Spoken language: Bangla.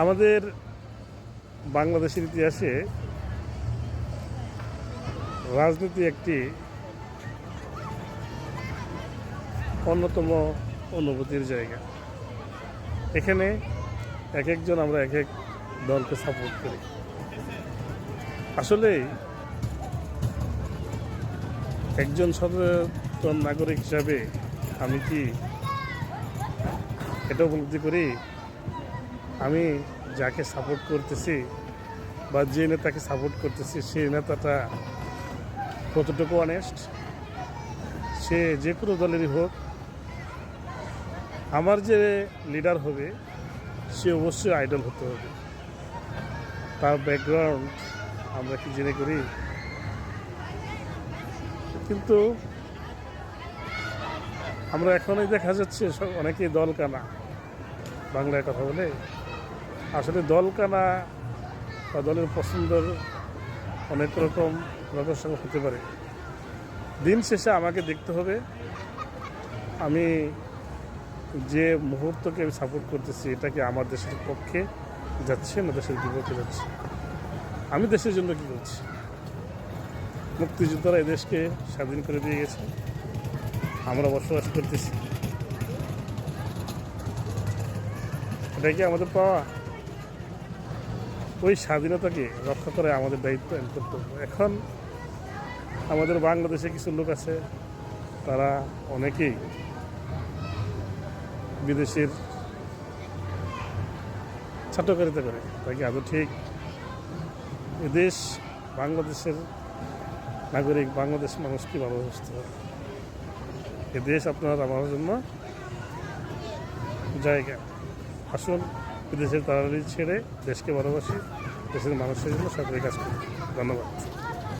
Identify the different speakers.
Speaker 1: আমাদের বাংলাদেশের ইতিহাসে রাজনীতি একটি অন্যতম অনুভূতির জায়গা। এখানে এক একজন আমরা এক এক দলকে সাপোর্ট করি। আসলে একজন সচেতন নাগরিক হিসাবে আমি কি এটা উপলব্ধি করি? আমি যাকে সাপোর্ট করতেছি বা যে নেতাকে সাপোর্ট করতেছি সেই নেতাটা কতটুকু অনেস্ট সে যে কোনো দলেরই হোক, আমার যে লিডার হবে, সে অবশ্যই আইডল হতে হবে। তার ব্যাকগ্রাউন্ড আমরা কি জেনে করি? কিন্তু আমরা এখনই দেখা যাচ্ছে, অনেকেই দল কানা। বাংলায় কথা বলে আসলে দল কানা বা দলের পছন্দের অনেক রকম রকম হতে পারে। দিন শেষে আমাকে দেখতে হবে। আমি যে মুহূর্তকে আমি সাপোর্ট করতেছি, এটা কি আমার দেশের পক্ষে যাচ্ছে না দেশের বিপক্ষে যাচ্ছে? আমি দেশের জন্য কী করছি? মুক্তিযোদ্ধারা এই দেশকে স্বাধীন করে দিয়ে গেছে। আমরা বসবাস করতেছি। এটা কি আমাদের পাওয়া? ওই স্বাধীনতাকে রক্ষা করে আমাদের দায়িত্ব and কর্তব্য। এখন আমাদের বাংলাদেশে কিছু লোক আছে, তারা অনেকেই বিদেশের ছাত্রকারিতা করে। তাই কি আদৌ ঠিক? এদেশ, বাংলাদেশের নাগরিক, বাংলাদেশ মানুষকে ভালোবাসতে হবে এ দেশ আপনার আমার জন্য জায়গা। আসুন বিদেশের তাড়াতাড়ি ছেড়ে দেশকে ভালোবাসি দেশের মানুষের জন্য সরকারি কাজ করি ধন্যবাদ।